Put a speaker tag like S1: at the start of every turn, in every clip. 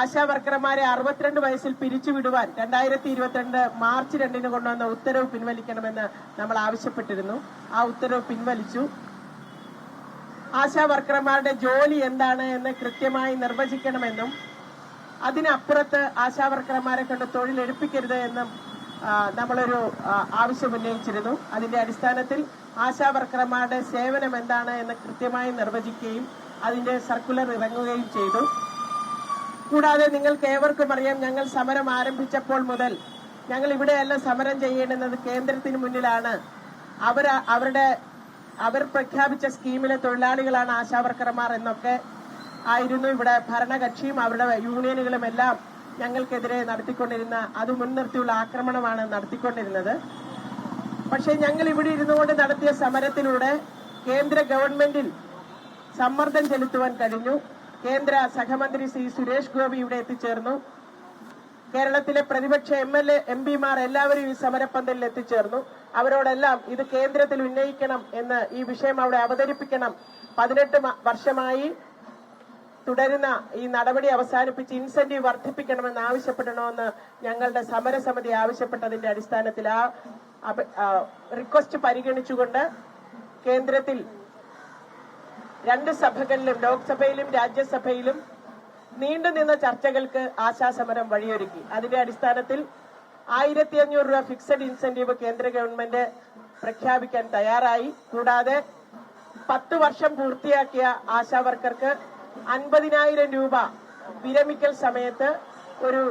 S1: ആശാ വർക്കർമാരെ അറുപത്തിരണ്ട് വയസ്സിൽ പിരിച്ചുവിടുവാൻ രണ്ടായിരത്തി ഇരുപത്തിരണ്ട് മാർച്ച് രണ്ടിന് കൊണ്ടുവന്ന ഉത്തരവ് പിൻവലിക്കണമെന്ന് നമ്മൾ ആവശ്യപ്പെട്ടിരുന്നു. ആ ഉത്തരവ് പിൻവലിച്ചു. ആശാവർക്കർമാരുടെ ജോലി എന്താണ് എന്ന് കൃത്യമായി നിർവചിക്കണമെന്നും അതിനപ്പുറത്ത് ആശാവർക്കർമാരെ കൊണ്ട് തൊഴിലെടുപ്പിക്കരുത് എന്നും നമ്മളൊരു ആവശ്യം ഉന്നയിച്ചിരുന്നു. അതിന്റെ അടിസ്ഥാനത്തിൽ ആശാവർക്കർമാരുടെ സേവനം എന്താണ് എന്ന് കൃത്യമായി നിർവചിക്കുകയും അതിന്റെ സർക്കുലർ ഇറങ്ങുകയും ചെയ്തു. കൂടാതെ നിങ്ങൾക്ക് ഏവർക്കും അറിയാം ഞങ്ങൾ സമരം ആരംഭിച്ചപ്പോൾ മുതൽ ഞങ്ങൾ ഇവിടെയല്ല സമരം ചെയ്യേണ്ടുന്നത് കേന്ദ്രത്തിന് മുന്നിലാണ്. അവർ അവരുടെ അവർ പ്രഖ്യാപിച്ച സ്കീമിലെ തൊഴിലാളികളാണ് ആശാവർക്കർമാർ എന്നൊക്കെ ആയിരുന്നു ഇവിടെ ഭരണകക്ഷിയും അവരുടെ യൂണിയനുകളും എല്ലാം ഞങ്ങൾക്കെതിരെ നടത്തിക്കൊണ്ടിരുന്ന അത് മുൻനിർത്തിയുള്ള ആക്രമണമാണ് നടത്തിക്കൊണ്ടിരുന്നത്. പക്ഷേ ഞങ്ങൾ ഇവിടെ ഇരുന്നുകൊണ്ട് നടത്തിയ സമരത്തിലൂടെ കേന്ദ്ര ഗവൺമെന്റിൽ സമ്മർദ്ദം ചെലുത്തുവാൻ കഴിഞ്ഞു. കേന്ദ്ര സഹമന്ത്രി സി സുരേഷ് ഗോപി ഇവിടെ എത്തിച്ചേർന്നു. കേരളത്തിലെ പ്രതിപക്ഷ എം എൽ എ എം പിമാർ എല്ലാവരും ഈ സമരപ്പന്തലിൽ എത്തിച്ചേർന്നു. അവരോടെല്ലാം ഇത് കേന്ദ്രത്തിൽ ഉന്നയിക്കണം എന്ന് ഈ വിഷയം അവിടെ അവതരിപ്പിക്കണം. പതിനെട്ട് വർഷമായി തുടരുന്ന ഈ നടപടി അവസാനിപ്പിച്ച് ഇൻസെന്റീവ് വർദ്ധിപ്പിക്കണമെന്ന് ആവശ്യപ്പെടണമെന്ന് ഞങ്ങളുടെ സമരസമിതി ആവശ്യപ്പെട്ടതിന്റെ അടിസ്ഥാനത്തിൽ ആ, റിക്വസ്റ്റ് പരിഗണിച്ചുകൊണ്ട് കേന്ദ്രത്തിൽ രണ്ട് സഭകളിലും ലോക്സഭയിലും രാജ്യസഭയിലും നീണ്ടുനിന്ന ചർച്ചകൾക്ക് ആശാസമരം വഴിയൊരുക്കി. അതിന്റെ അടിസ്ഥാനത്തിൽ ആയിരത്തി അഞ്ഞൂറ് രൂപ ഫിക്സഡ് ഇൻസെന്റീവ് കേന്ദ്ര ഗവൺമെന്റ് പ്രഖ്യാപിക്കാൻ തയ്യാറായി. കൂടാതെ പത്ത് വർഷം പൂർത്തിയാക്കിയ ആശാ വർക്കർക്ക് അൻപതിനായിരം രൂപ വിരമിക്കൽ സമയത്ത് ഒരു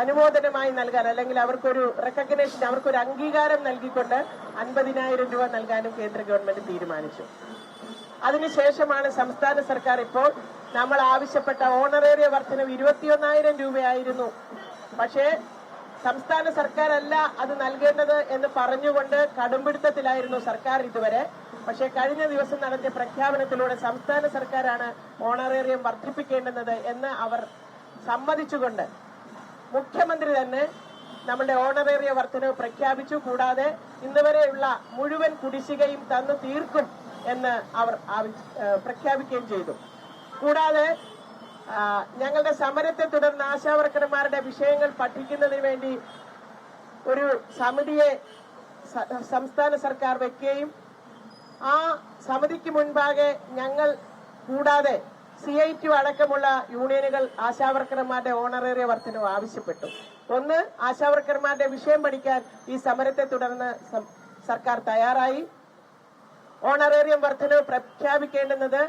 S1: അനുമോദനമായി നൽകാൻ അല്ലെങ്കിൽ അവർക്കൊരു റെക്കഗ്നേഷൻ അവർക്കൊരു അംഗീകാരം നൽകിക്കൊണ്ട് അൻപതിനായിരം രൂപ നൽകാനും കേന്ദ്ര ഗവൺമെന്റ് തീരുമാനിച്ചു. അതിനുശേഷമാണ് സംസ്ഥാന സർക്കാർ ഇപ്പോൾ നമ്മൾ ആവശ്യപ്പെട്ട ഓണറേറിയ വർധനവ് ഇരുപത്തിയൊന്നായിരം രൂപയായിരുന്നു. പക്ഷേ സംസ്ഥാന സർക്കാരല്ല അത് നൽകേണ്ടത് എന്ന് പറഞ്ഞുകൊണ്ട് കടുംപിടുത്തത്തിലായിരുന്നു സർക്കാർ ഇതുവരെ. പക്ഷേ കഴിഞ്ഞ ദിവസം നടത്തിയ പ്രഖ്യാപനത്തിലൂടെ സംസ്ഥാന സർക്കാരാണ് ഓണറേറിയം വർദ്ധിപ്പിക്കേണ്ടുന്നത് എന്ന് അവർ സമ്മതിച്ചുകൊണ്ട് മുഖ്യമന്ത്രി തന്നെ നമ്മുടെ ഓണറേറിയ വർധനവ് പ്രഖ്യാപിച്ചു. കൂടാതെ ഇന്നുവരെയുള്ള മുഴുവൻ കുടിശ്ശികയും തന്നു തീർക്കും എന്ന് അവർ പ്രഖ്യാപിക്കുകയും ചെയ്തു. കൂടാതെ ഞങ്ങളുടെ സമരത്തെ തുടർന്ന് ആശാവർക്കർമാരുടെ വിഷയങ്ങൾ പഠിക്കുന്നതിന് വേണ്ടി ഒരു സമിതിയെ സംസ്ഥാന സർക്കാർ വെക്കുകയും ആ സമിതിക്ക് മുൻപാകെ ഞങ്ങൾ കൂടാതെ സി ഐ ടു അടക്കമുള്ള യൂണിയനുകൾ ആശാവർക്കർമാരുടെ ഓണറേറിയ വർധനവ് ആവശ്യപ്പെട്ടു. ഒന്ന് ആശാവർക്കർമാരുടെ വിഷയം പഠിക്കാൻ ഈ സമരത്തെ തുടർന്ന് സർക്കാർ തയ്യാറായി. ഓണറേറിയം വർധനവ് പ്രഖ്യാപിക്കേണ്ടുന്നത്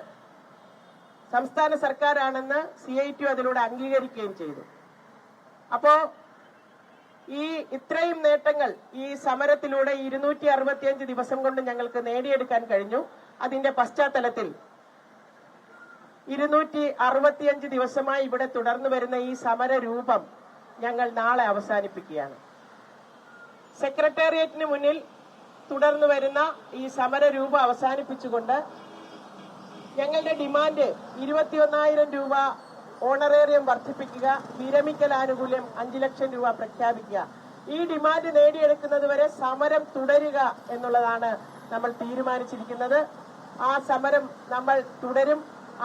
S1: സംസ്ഥാന സർക്കാരാണെന്ന് സി ഐ ടി അതിലൂടെ അംഗീകരിക്കുകയും ചെയ്തു. അപ്പോ ഈ ഇത്രയും നേട്ടങ്ങൾ ഈ സമരത്തിലൂടെ ഇരുന്നൂറ്റി അറുപത്തിയഞ്ച് ദിവസം കൊണ്ട് ഞങ്ങൾക്ക് നേടിയെടുക്കാൻ കഴിഞ്ഞു. അതിന്റെ പശ്ചാത്തലത്തിൽ ഇരുന്നൂറ്റി അറുപത്തിയഞ്ച് ദിവസമായി ഇവിടെ തുടർന്നു വരുന്ന ഈ സമര രൂപം ഞങ്ങൾ നാളെ അവസാനിപ്പിക്കുകയാണ്. സെക്രട്ടേറിയറ്റിന് മുന്നിൽ തുടർന്നു വരുന്ന ഈ സമര രൂപം അവസാനിപ്പിച്ചുകൊണ്ട് ഞങ്ങളുടെ ഡിമാൻഡ് ഇരുപത്തിയൊന്നായിരം രൂപ ഓണറേറിയം വർദ്ധിപ്പിക്കുക വിരമിക്കൽ ആനുകൂല്യം അഞ്ചു ലക്ഷം രൂപ പ്രഖ്യാപിക്കുക. ഈ ഡിമാൻഡ് നേടിയെടുക്കുന്നത് വരെ സമരം തുടരുക എന്നുള്ളതാണ് നമ്മൾ തീരുമാനിച്ചിരിക്കുന്നത്. ആ സമരം നമ്മൾ തുടരും.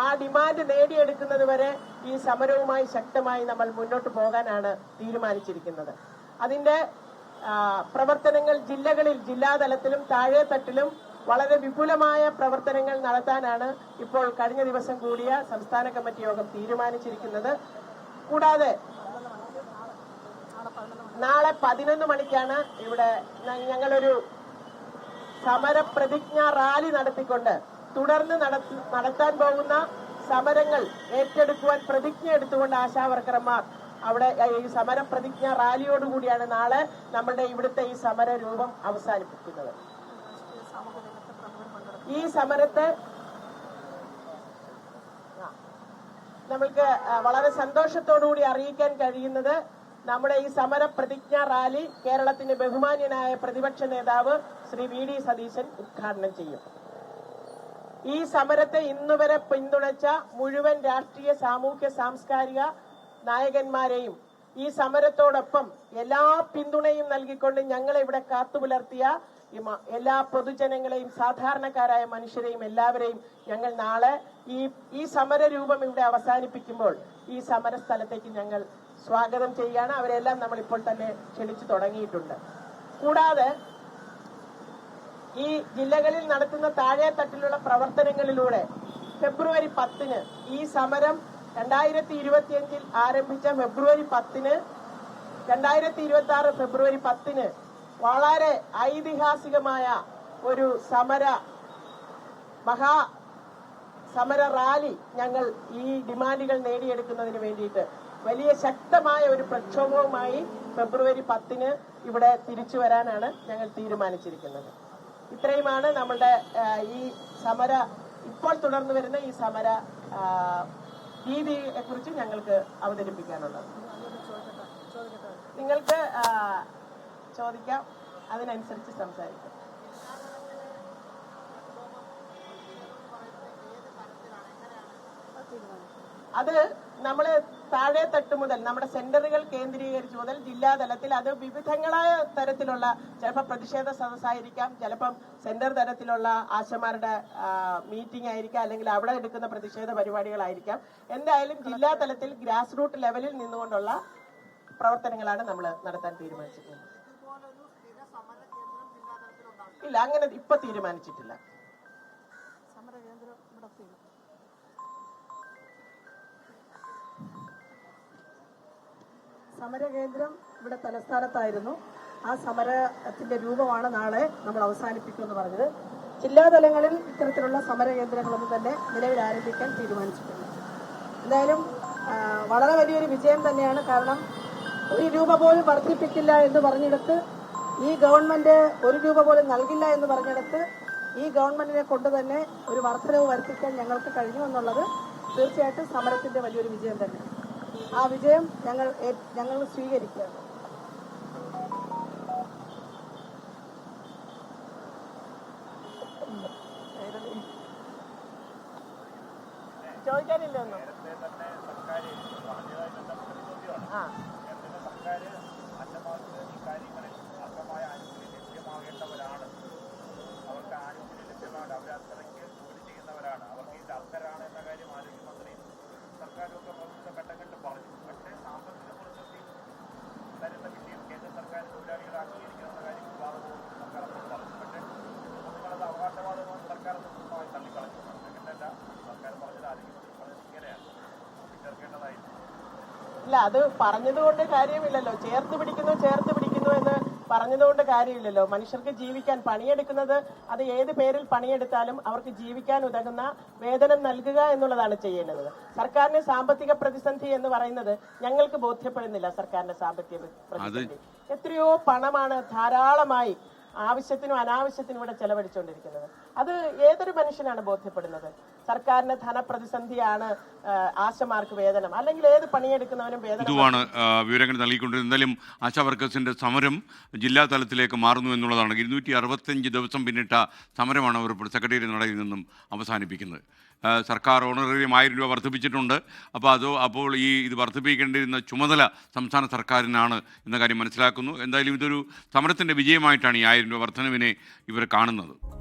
S1: ആ ഡിമാൻഡ് നേടിയെടുക്കുന്നത് വരെ ഈ സമരവുമായി ശക്തമായി നമ്മൾ മുന്നോട്ട് പോകാനാണ് തീരുമാനിച്ചിരിക്കുന്നത്. അതിന്റെ പ്രവർത്തനങ്ങൾ ജില്ലകളിൽ ജില്ലാതലത്തിലും താഴെത്തട്ടിലും വളരെ വിപുലമായ പ്രവർത്തനങ്ങൾ നടത്താനാണ് ഇപ്പോൾ കഴിഞ്ഞ ദിവസം കൂടിയ സംസ്ഥാന കമ്മിറ്റി യോഗം തീരുമാനിച്ചിരിക്കുന്നത്. കൂടാതെ നാളെ പതിനൊന്ന് മണിക്കാണ് ഇവിടെ ഞങ്ങളൊരു സമര പ്രതിജ്ഞ റാലി നടത്തിക്കൊണ്ട് തുടർന്ന് നടത്തി നടത്താൻ പോകുന്ന സമരങ്ങൾ ഏറ്റെടുക്കുവാൻ പ്രതിജ്ഞ എടുത്തുകൊണ്ട് ആശാവർക്കർമാർ അവിടെ ഈ സമര പ്രതിജ്ഞ റാലിയോടുകൂടിയാണ് നാളെ നമ്മുടെ ഇവിടുത്തെ ഈ സമര രൂപം അവസാനിപ്പിക്കുന്നത്. ഈ സമരത്തെ നമ്മൾക്ക് വളരെ സന്തോഷത്തോടുകൂടി അറിയിക്കാൻ കഴിയുന്നത് നമ്മുടെ ഈ സമര പ്രതിജ്ഞ റാലി കേരളത്തിന്റെ ബഹുമാന്യനായ പ്രതിപക്ഷ നേതാവ് ശ്രീ വി ഡി സതീശൻ ഉദ്ഘാടനം ചെയ്യും. ഈ സമരത്തെ ഇന്നുവരെ പിന്തുണച്ച മുഴുവൻ രാഷ്ട്രീയ സാമൂഹ്യ സാംസ്കാരിക നായകന്മാരെയും ഈ സമരത്തോടൊപ്പം എല്ലാ പിന്തുണയും നൽകിക്കൊണ്ട് ഞങ്ങളെ ഇവിടെ കാത്തുപുലർത്തിയ എല്ലാ പൊതുജനങ്ങളെയും സാധാരണക്കാരായ മനുഷ്യരെയും എല്ലാവരെയും ഞങ്ങൾ നാളെ ഈ ഈ സമര രൂപം ഇവിടെ അവസാനിപ്പിക്കുമ്പോൾ ഈ സമര സ്ഥലത്തേക്ക് ഞങ്ങൾ സ്വാഗതം ചെയ്യുകയാണ്. അവരെല്ലാം നമ്മൾ ഇപ്പോൾ തന്നെ ക്ഷണിച്ചു തുടങ്ങിയിട്ടുണ്ട്. കൂടാതെ ഈ ജില്ലകളിൽ നടത്തുന്ന താഴെ തട്ടിലുള്ള പ്രവർത്തനങ്ങളിലൂടെ ഫെബ്രുവരി പത്തിന് ഈ സമരം രണ്ടായിരത്തി ഇരുപത്തിയഞ്ചിൽ ആരംഭിച്ച ഫെബ്രുവരി പത്തിന് രണ്ടായിരത്തി ഇരുപത്തി ആറ് ഫെബ്രുവരി പത്തിന് വളരെ ഐതിഹാസികമായ ഒരു സമര മഹാ സമര റാലി ഞങ്ങൾ ഈ ഡിമാൻഡുകൾ നേടിയെടുക്കുന്നതിന് വേണ്ടിയിട്ട് വലിയ ശക്തമായ ഒരു പ്രക്ഷോഭവുമായി ഫെബ്രുവരി പത്തിന് ഇവിടെ തിരിച്ചു വരാനാണ് ഞങ്ങൾ തീരുമാനിച്ചിരിക്കുന്നത്. ഇത്രയുമാണ് നമ്മളുടെ ഈ സമര ഇപ്പോൾ തുടർന്നു വരുന്ന ഈ സമര ആ, രീതിയെ കുറിച്ച് ഞങ്ങൾക്ക് അവതരിപ്പിക്കാനുള്ളത്. നിങ്ങൾക്ക് ചോദിക്കാം. അതിനനുസരിച്ച് സംസാരിക്കാം. അത് നമ്മൾ താഴെ തട്ട് മുതൽ നമ്മുടെ സെന്ററുകൾ കേന്ദ്രീകരിച്ച് മുതൽ ജില്ലാതലത്തിൽ അത് വിവിധങ്ങളായ തരത്തിലുള്ള ചിലപ്പോൾ പ്രതിഷേധ സദസ്സായിരിക്കാം. ചിലപ്പം സെന്റർ തലത്തിലുള്ള ആശമാരുടെ മീറ്റിംഗ് ആയിരിക്കാം. അല്ലെങ്കിൽ അവിടെ എടുക്കുന്ന പ്രതിഷേധ പരിപാടികളായിരിക്കാം. എന്തായാലും ജില്ലാ തലത്തിൽ ഗ്രാസ് റൂട്ട് ലെവലിൽ നിന്നുകൊണ്ടുള്ള പ്രവർത്തനങ്ങളാണ് നമ്മൾ നടത്താൻ തീരുമാനിച്ചിട്ടുള്ളത്. ഇല്ല അങ്ങനെ ഇപ്പൊ തീരുമാനിച്ചിട്ടില്ല.
S2: സമരകേന്ദ്രം ഇവിടെ തലസ്ഥാനത്തായിരുന്നു. ആ സമരത്തിന്റെ രൂപമാണ് നാളെ നമ്മൾ അവസാനിപ്പിക്കുമെന്ന് പറഞ്ഞത്. ജില്ലാ തലങ്ങളിൽ ഇത്തരത്തിലുള്ള സമരകേന്ദ്രങ്ങളൊന്നും തന്നെ നിലവിൽ ആരംഭിക്കാൻ തീരുമാനിച്ചിട്ടുണ്ട് എന്തായാലും വളരെ വലിയൊരു വിജയം തന്നെയാണ്. കാരണം ഒരു രൂപ പോലും വർദ്ധിപ്പിക്കില്ല എന്ന് പറഞ്ഞെടുത്ത് ഈ ഗവൺമെന്റ് ഒരു രൂപ പോലും നൽകില്ല എന്ന് പറഞ്ഞെടുത്ത് ഈ ഗവൺമെന്റിനെ കൊണ്ട് തന്നെ ഒരു വർധനവ് വരുത്തിക്കാൻ ഞങ്ങൾക്ക് കഴിഞ്ഞു എന്നുള്ളത് തീർച്ചയായിട്ടും സമരത്തിന്റെ വലിയൊരു വിജയം തന്നെയാണ്. ആ വിജയം ഞങ്ങൾ ഞങ്ങൾ
S1: സ്വീകരിക്കുക. ചോദിക്കാനില്ലെന്നോ? ആ.
S3: അവർക്ക് ആനുകൂല്യം ലഭ്യമാണ്. അവർ അത്രയ്ക്ക് ജോലി ചെയ്യുന്നവരാണ്. അവർക്ക് ഈ അർഹരാണ് എന്ന കാര്യം ആരോഗ്യമന്ത്രി സർക്കാരും ഒക്കെ പ്രമുഖ ഘട്ടങ്ങളിൽ പറഞ്ഞു പക്ഷേ സാമ്പത്തിക പ്രതിസന്ധി തരുന്ന വിഷയം കേന്ദ്ര സർക്കാർ തൊഴിലാളികളെ അംഗീകരിക്കുന്ന കാര്യം വിവാദവും സർക്കാർ അപ്പോൾ പറഞ്ഞു പക്ഷേ നിങ്ങളത് അവകാശവാദമാണ് സർക്കാർ അത് പൂർണമായി തള്ളിക്കളഞ്ഞു അങ്ങനെയല്ല സർക്കാർ പറഞ്ഞത് ആരോഗ്യമന്ത്രി പറഞ്ഞത് ഇങ്ങനെയാണ് ചേർക്കേണ്ടതായിരുന്നു
S1: ഇല്ല അത് പറഞ്ഞതുകൊണ്ട് കാര്യമില്ലല്ലോ. ചേർത്ത് പിടിക്കുന്നു ചേർത്ത് പിടിക്കുന്നു എന്ന് പറഞ്ഞതുകൊണ്ട് കാര്യമില്ലല്ലോ. മനുഷ്യർക്ക് ജീവിക്കാൻ പണിയെടുക്കുന്നത് അത് ഏത് പേരിൽ പണിയെടുത്താലും അവർക്ക് ജീവിക്കാൻ ഉതകുന്ന വേതനം നൽകുക എന്നുള്ളതാണ് ചെയ്യേണ്ടത്. സർക്കാരിന് സാമ്പത്തിക പ്രതിസന്ധി എന്ന് പറയുന്നത് ഞങ്ങൾക്ക് ബോധ്യപ്പെടുന്നില്ല സർക്കാരിന്റെ സാമ്പത്തിക പ്രതിസന്ധി. എത്രയോ പണമാണ് ധാരാളമായി ആവശ്യത്തിനും അനാവശ്യത്തിനും ഇവിടെ ചെലവഴിച്ചുകൊണ്ടിരിക്കുന്നത്. അത് ഏതൊരു മനുഷ്യനാണ് ബോധ്യപ്പെടുന്നത്? സർക്കാരിന് ധനപ്രതിസന്ധിയാണ് ആശമാർക്ക് വേതനം. അല്ലെങ്കിൽ ഏത് പണിയെടുക്കുന്നവനും വേതനം
S4: ഇതുമാണ് വിവരങ്ങൾ നൽകിക്കൊണ്ടിരുന്നത്. എന്തായാലും ആശാ വർക്കേഴ്സിന്റെ സമരം ജില്ലാ തലത്തിലേക്ക് മാറുന്നു എന്നുള്ളതാണ്. ഇരുന്നൂറ്റി അറുപത്തഞ്ച് ദിവസം പിന്നിട്ട സമരമാണ് അവർ സെക്രട്ടറി സെക്രട്ടേറിയറ്റ് നടയിൽ നിന്നും അവസാനിപ്പിക്കുന്നത്. സർക്കാർ ഓണറേറിയം ആയിരം രൂപ വർദ്ധിപ്പിച്ചിട്ടുണ്ട്. അപ്പോൾ അതോ അപ്പോൾ ഈ ഇത് വർദ്ധിപ്പിക്കേണ്ടിരുന്ന ചുമതല സംസ്ഥാന സർക്കാരിനാണ് എന്ന കാര്യം മനസ്സിലാക്കുന്നു. എന്തായാലും ഇതൊരു സമരത്തിന്റെ വിജയമായിട്ടാണ് ഈ ആയിരം രൂപ വർധനവിനെ ഇവർ കാണുന്നത്.